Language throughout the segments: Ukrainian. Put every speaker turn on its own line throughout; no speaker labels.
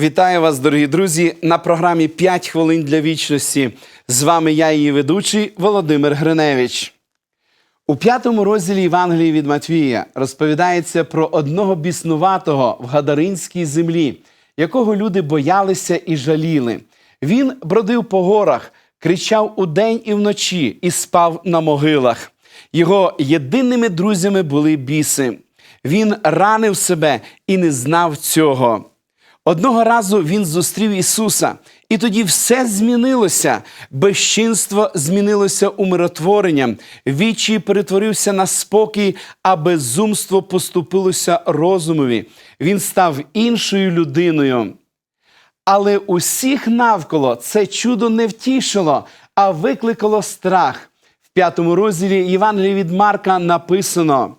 Вітаю вас, дорогі друзі, на програмі «5 хвилин для вічності. З вами я, її ведучий Володимир Гриневич. У п'ятому розділі Євангелії від Матвія розповідається про одного біснуватого в Гадаринській землі, якого люди боялися і жаліли. Він бродив по горах, кричав удень і вночі і спав на могилах. Його єдиними друзями були біси. Він ранив себе і не знав цього. Одного разу він зустрів Ісуса, і тоді все змінилося. Безчинство змінилося умиротворенням, вічі перетворився на спокій, а безумство поступилося розумові. Він став іншою людиною. Але усіх навколо це чудо не втішило, а викликало страх. В п'ятому розділі Євангелії від Марка написано.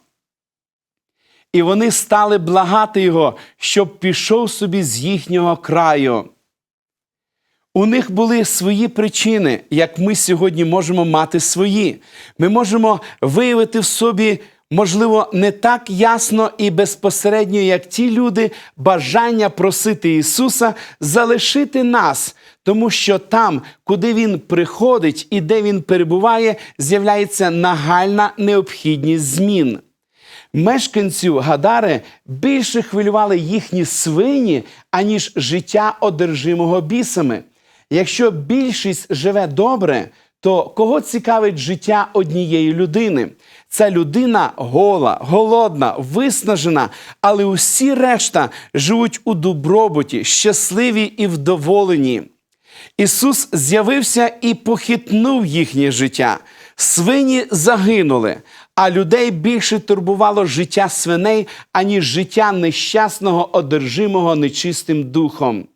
І вони стали благати його, щоб пішов собі з їхнього краю. У них були свої причини, як ми сьогодні можемо мати свої. Ми можемо виявити в собі, можливо, не так ясно і безпосередньо, як ті люди, бажання просити Ісуса залишити нас, тому що там, куди Він приходить і де Він перебуває, з'являється нагальна необхідність змін. Мешканців Гадари більше хвилювали їхні свині, аніж життя одержимого бісами. Якщо більшість живе добре, то кого цікавить життя однієї людини? Ця людина гола, голодна, виснажена, але усі решта живуть у добробуті, щасливі і вдоволені. Ісус з'явився і похитнув їхнє життя. Свині загинули, а людей більше турбувало життя свиней, аніж життя нещасного, одержимого нечистим духом.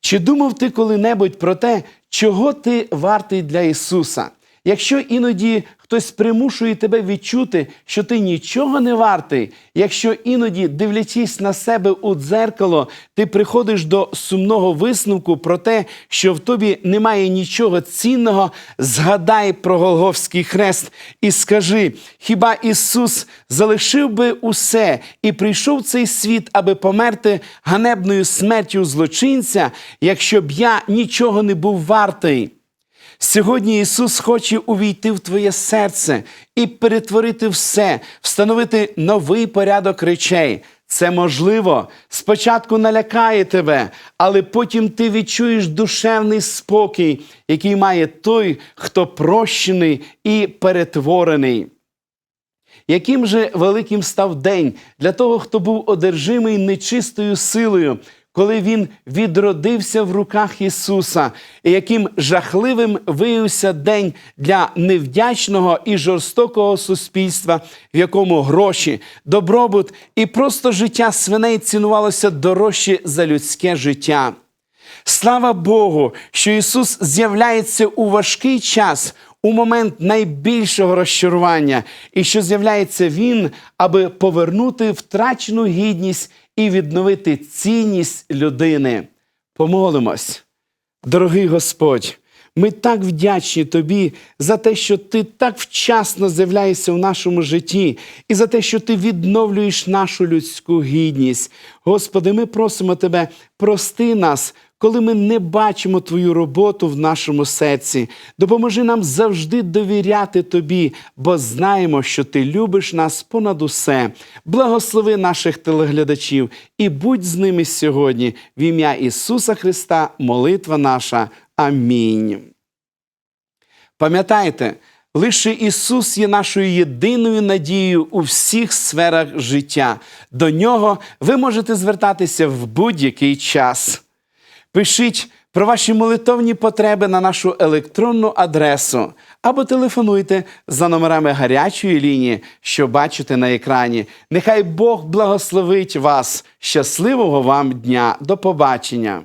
Чи думав ти коли-небудь про те, чого ти вартий для Ісуса? Якщо іноді хтось примушує тебе відчути, що ти нічого не вартий, якщо іноді, дивлячись на себе у дзеркало, ти приходиш до сумного висновку про те, що в тобі немає нічого цінного, згадай про Голговський хрест і скажи: хіба Ісус залишив би усе і прийшов в цей світ, аби померти ганебною смертю злочинця, якщо б я нічого не був вартий? Сьогодні Ісус хоче увійти в твоє серце і перетворити все, встановити новий порядок речей. Це можливо, спочатку налякає тебе, але потім ти відчуєш душевний спокій, який має той, хто прощений і перетворений. Яким же великим став день для того, хто був одержимий нечистою силою, коли він відродився в руках Ісуса, і яким жахливим виявився день для невдячного і жорстокого суспільства, в якому гроші, добробут і просто життя свиней цінувалося дорожче за людське життя. Слава Богу, що Ісус з'являється у важкий час, у момент найбільшого розчарування, і що з'являється Він, аби повернути втрачену гідність і відновити цінність людини. Помолимось. Дорогий Господь, ми так вдячні Тобі за те, що Ти так вчасно з'являєшся в нашому житті, і за те, що Ти відновлюєш нашу людську гідність. Господи, ми просимо Тебе, прости нас, коли ми не бачимо Твою роботу в нашому серці. Допоможи нам завжди довіряти Тобі, бо знаємо, що Ти любиш нас понад усе. Благослови наших телеглядачів і будь з ними сьогодні. В ім'я Ісуса Христа, молитва наша. Амінь. Пам'ятайте, лише Ісус є нашою єдиною надією у всіх сферах життя. До нього ви можете звертатися в будь-який час. Пишіть про ваші молитовні потреби на нашу електронну адресу або телефонуйте за номерами гарячої лінії, що бачите на екрані. Нехай Бог благословить вас. Щасливого вам дня! До побачення!